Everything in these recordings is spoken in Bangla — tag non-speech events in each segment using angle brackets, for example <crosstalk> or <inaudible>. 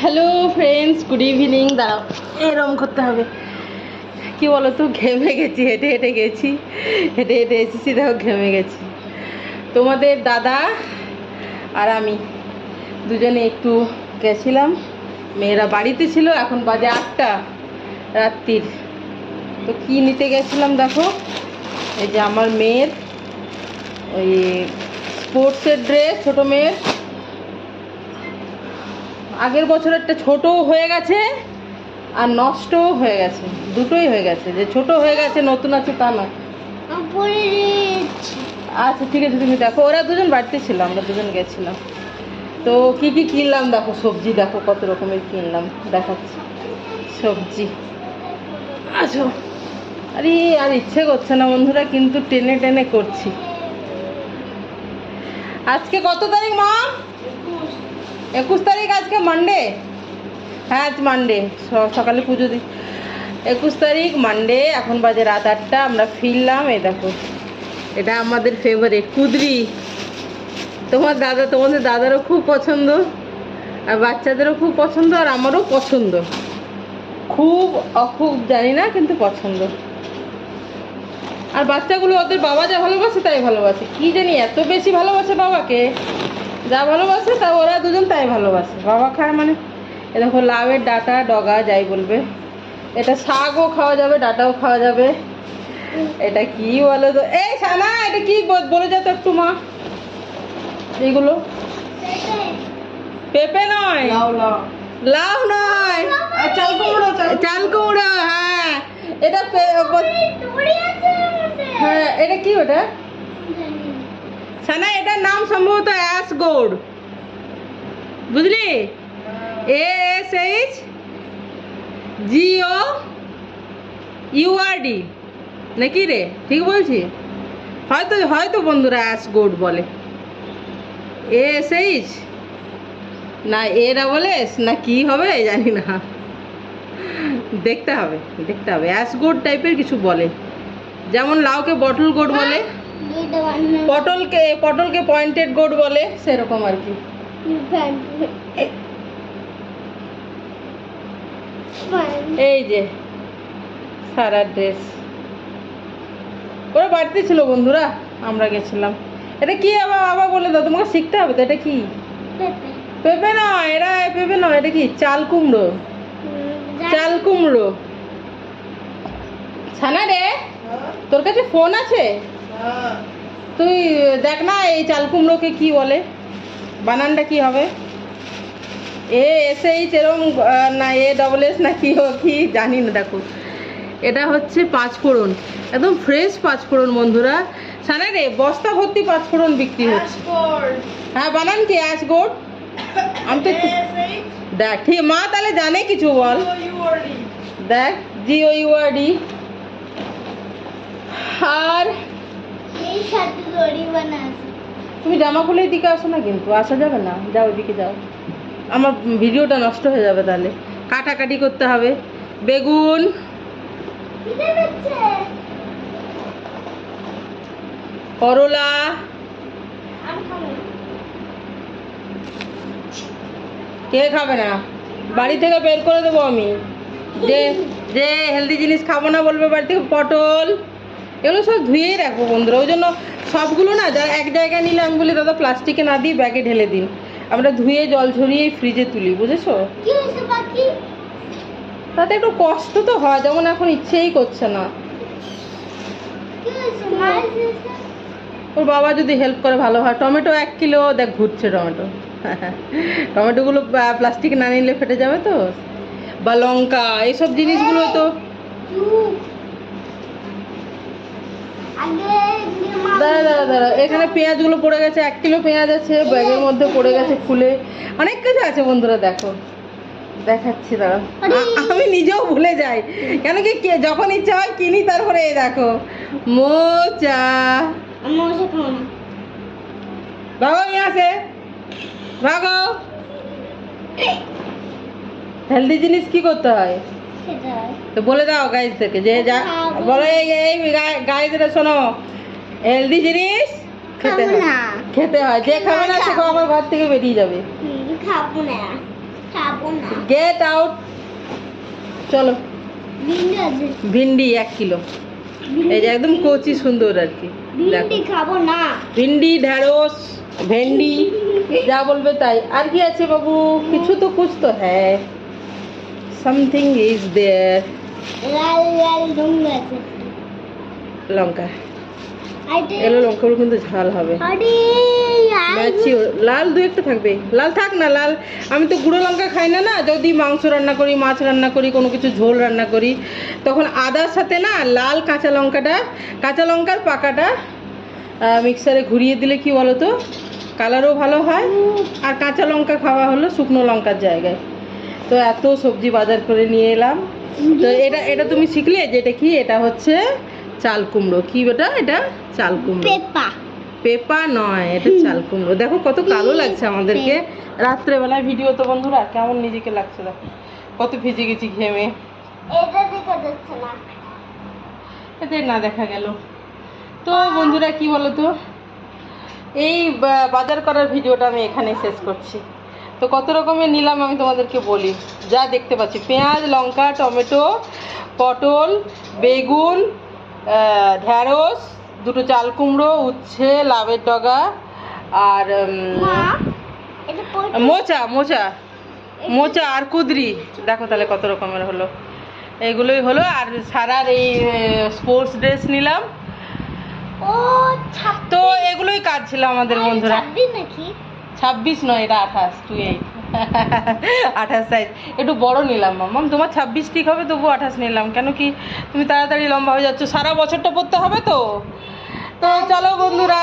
হ্যালো ফ্রেন্ডস গুড ইভিনিং দাঁড়াও। এরম করতে হবে। কি বলো তো ঘেমে গেছি, হেঁটে হেঁটে গেছি। হেঁটে হেঁটে এসেছি, দেখো, ঘেমে গেছি। তোমাদের দাদা আর আমি দুজনে একটু গেছিলাম। মেয়েরা বাড়িতে ছিল, এখন বাজে আটটা রাত্রির। তো কি নিতে গেছিলাম দেখো? এই যে আমার মেয়ের ওই স্পোর্টসের ড্রেস ছোটো মেয়ের। আগের বছরেরটা ছোটও হয়ে গেছে আর নষ্টও হয়ে গেছে। দুটোই হয়ে গেছে। যে ছোট হয়ে গেছে নতুন আছে তা না আচ্ছা ঠিক আছে তুমি দেখো। ওরা দুজন বাড়িতে ছিল আমরা দুজন গেছিলাম। তো কি কি কিনলাম দেখো? সবজি দেখো কত রকমের কিনলাম। দেখাচ্ছি। সবজি। আচ্ছা। আরে আর ইচ্ছে করছে না বন্ধুরা কিন্তু টেনে টেনে করছি। আজকে কত তারিখ মা? একুশ তারিখ আজকে মানডে হ্যাঁ আজ মানডে সকালে পুজো দিই। একুশ তারিখ মানডে এখন বাজে রাত আটটা, আমরা ফিরলাম, এই দেখো। এটা আমাদের ফেভারিট কুদরি। তোমার দাদা, তোমাদের দাদারও খুব পছন্দ, আর বাচ্চাদেরও খুব পছন্দ, আর আমারও পছন্দ। খুব অখুব, জানি না, কিন্তু পছন্দ। আর বাচ্চাগুলো, ওদের বাবা যা ভালোবাসে, তাই ভালোবাসে। কি জানি, এত বেশি ভালোবাসে বাবাকে? যা ভালোবাসে তা ওরা দুজন তাই ভালোবাসে। বাবা খায় মানে এ দেখো লাউয়ের ডাটা ডগা যাই বলবে। এটা শাকও খাওয়া যাবে ডাটাও খাওয়া যাবে। এটা কি বলো তো? এই সানা এটা কি বলে যেত একটু মা। এইগুলো? পেঁপে নয়। লাউ নয়। চাল কুমড়ো চাল কুমড়ো। হ্যাঁ। এটা পে- হ্যাঁ এটা কি ওটা? সানা, এটার নাম সম্ভবত অ্যাশ গোড বুঝলি? A S H G O U R D নাকি রে? ঠিক বলছি? হয়তো হয়তো বন্ধুরা অ্যাশ গোড বলে। এস এইচ না এরা বলে না কি হবে জানি না। দেখতে হবে দেখতে হবে। অ্যাশ গোড টাইপের কিছু বলে। যেমন লাউকে বটল গোড বলে। পটলকে পটলকে পয়েন্টেড গোড বলে, সেরকম আর কি। এই যে, সারা ড্রেস ওরা বাড়িতে ছিল বন্ধুরা, আমরা গেছিলাম। এটা কি আবার আবার বলে দাও, তোমাকে শিখতে হবে তো, এটা কি? পেঁপে নয় এটা পেঁপে নয়, এটা কি? চাল কুমড়ো। চাল কুমড়ো। ছানা রে, তোর কাছে ফোন আছে? তুই দেখ না এই চাল কুমড়োকে কি বলে? বানানটা কি হবে? এ এস এইচ এরম না এ ডবল এস না কি ও কি জানি না দেখো। এটা হচ্ছে পাঁচ ফোড়ন একদম ফ্রেশ পাঁচ ফোড়ন বন্ধুরা। সানা রে বস্তা ভর্তি পাঁচ ফোড়ন বিক্রি হচ্ছে। হ্যাঁ বানান কি অ্যাশ গোড <coughs> আমি তো দেখ ঠিক মা তাহলে জানে কিছু বল। দেখ জিও ইউআরডি আর এই সাথে দড়ি বানাচ্ছে তুমি জামা খুলে এদিকে আসো না কিন্তু আসা যাবে না। যাও এদিকে যাও। আমার ভিডিওটা নষ্ট হয়ে যাবে তাহলে। কাটাকাটি করতে হবে। বেগুন। করলা। কে খাবে না? বাড়ি থেকে বের করে দেবো আমি। যে যে হেলদি জিনিস খাব না বলবে বাড়ি থেকে পটল। এগুলো সব ধুয়েই রাখব বন্ধুরা। ওই জন্য সবগুলো না যা এক জায়গায় নিলে আমি বলি দাদা প্লাস্টিকে না দিই ব্যাগে ঢেলে দিন। আমরা ধুয়ে জল ঝরিয়ে ফ্রিজে তুলি বুঝেছ? তাতে একটু কষ্ট তো হয় যেমন এখন ইচ্ছেই করছে না। এসেছে? ওর বাবা যদি হেল্প করে ভালো হয়। টমেটো এক কিলো দেখ ঘুরছে টমেটো। <laughs> টমেটোগুলো প্লাস্টিক না নিলে ফেটে যাবে তো? বা লঙ্কা এইসব জিনিসগুলো তো দিয়ে মা- দাঁড়া দাঁড়া দাঁড়া। এখানে পেঁয়াজগুলো পড়ে গেছে এক কিলো পেঁয়াজ আছে ব্যাগের মধ্যে পড়ে গেছে ফুলে। অনেক কিছু আছে বন্ধুরা দেখো। দেখাচ্ছি দাঁড়া। আমি নিজেও ভুলে যাই। কেন কি যখন ইচ্ছা হয় কিনি তারপরে এই দেখো। মোচা। ভাগো নিয়ে আসে। ভাগো। <laughs> হেলদি জিনিস কি করতে হয়? তো বলে দাও গাইজদেরকে যে যা বলো এই গাইজরা শোনো হেলদি জিনিস খেতে হয়। খেতে হয়। যে খাবে না সে আমার ঘর থেকে বেরিয়ে যাবে। খাব না। খাব না। গেট আউট চলো। ভিন্ডি এক কিলো। এই যে একদম কচি সুন্দর আর কি। খাব না। ভিন্ডি ঢেঁড়স ভেন্ডি যা বলবে তাই। আর কি আছে বাবু? কিছু তো কুছ তো হ্যাঁ। সামথিং ইজ দেয়ার লাল লাল রঙ আছে লঙ্কা। এগুলো লঙ্কাগুলো কিন্তু ঝাল হবে। লাল দু একটা থাকবে। লাল থাক না, লাল। আমি তো গুঁড়ো লঙ্কা খাই না না? যদি মাংস রান্না করি, মাছ রান্না করি, কোনো কিছু ঝোল রান্না করি, তখন আদার সাথে না লাল কাঁচা লঙ্কাটা, কাঁচা লঙ্কার পাকাটা মিক্সারে ঘুরিয়ে দিলে কি বলো তো কালারও ভালো হয়। আর কাঁচা লঙ্কা খাওয়া হলো শুকনো লঙ্কার জায়গায়। তো এত সবজি বাজার করে নিয়ে এলাম। তো এটা এটা তুমি শিখলে যে এটা কি? এটা হচ্ছে চাল কুমড়ো। কি বেটা এটা চাল কুমড়ো। পেপা। পেপা নয় এটা চাল কুমড়ো। দেখো কত কালো লাগছে আমাদেরকে। রাত্রেবেলায় ভিডিও তো বন্ধুরা কেমন নিজেকে লাগছে দেখো। কত ভিজে গেছি ঘেমে এতে না। দেখা গেল। তো বন্ধুরা কি বলো তো? এই বাজার করার ভিডিওটা আমি এখানে শেষ করছি। তো কত রকমের নিলাম আমি তোমাদেরকে বলি। যা দেখতে পাচ্ছি পেঁয়াজ লঙ্কা টমেটো পটল বেগুন ঢ্যাঁড়স দুটো চাল কুমড়ো উচ্ছে লাভের ডগা আর মোচা মোচা মোচা আর কুদরি। দেখো তাহলে কত রকমের হলো। এগুলোই হলো আর সারার এই স্পোর্টস ড্রেস নিলাম। তো এগুলোই কাজ ছিল আমাদের বন্ধুরা। ছাব্বিশ নয় এটা আঠাশ টু এইট <laughs> আঠাশ সাইজ একটু বড় নিলাম মাম্মাম। তোমার ছাব্বিশ ঠিক হবে তবু আঠাশ নিলাম। কেন কি তুমি তাড়াতাড়ি লম্বা হয়ে যাচ্ছ। সারা বছরটা পড়তে হবে তো? তো চলো বন্ধুরা।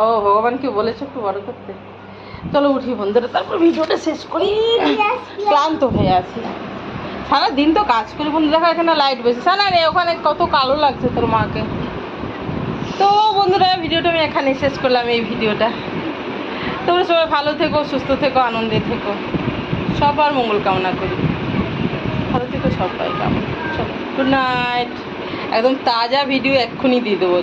ও ভগবানকে বলেছ একটু বড় করতে। চলো উঠি বন্ধুরা তারপর ভিডিওটা শেষ করি। ক্লান্ত হয়ে আছি। সারা দিন তো কাজ করি বন্ধু দেখা এখানে লাইট বেশি সানা রে ওখানে কত কালো লাগছে তোর মাকে। তো বন্ধুরা, ভিডিওটা আমি এখানেই শেষ করলাম এই ভিডিওটা। তোমরা সবাই ভালো থেকো, সুস্থ থেকো, আনন্দে থেকো। সবার মঙ্গল কামনা করি। ভালো থেকো সবাই, কামনা চলো গুড নাইট একদম তাজা ভিডিও এক্ষুনি দিয়ে দেবো।